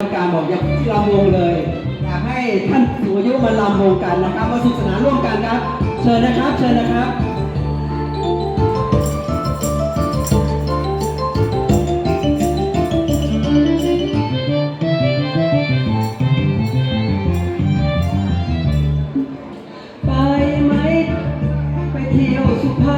การบอกอย่าที่ลำวงเลยอยากให้ท่านสูงอายุมาลำวงกันนะครับ มาสุขสนานร่วมกันครับ เชิญนะครับ เชิญนะครับไปไหมไปเที่ยวสุพรรณ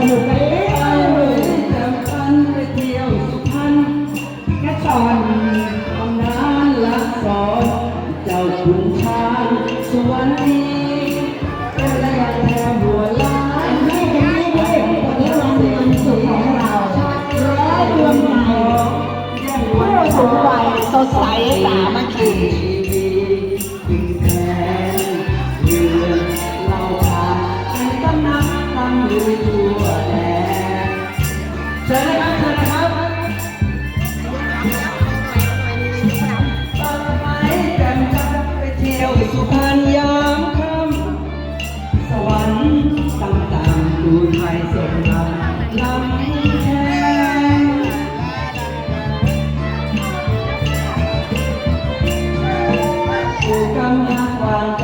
trong một cái um,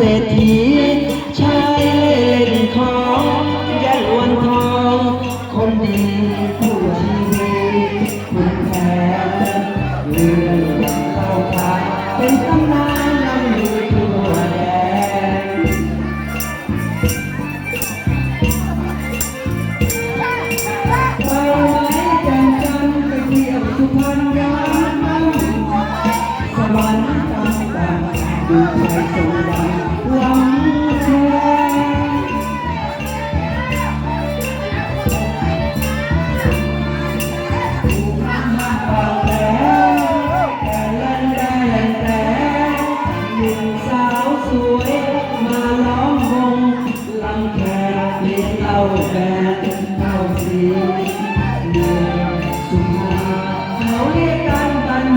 เศรษฐีใช้เล่นของแย่ลวนทองคนดีผู้ชีวิตคุณแพ้เรื่องเข้าขาเป็นตำนานนำอยู่ทั่วแดน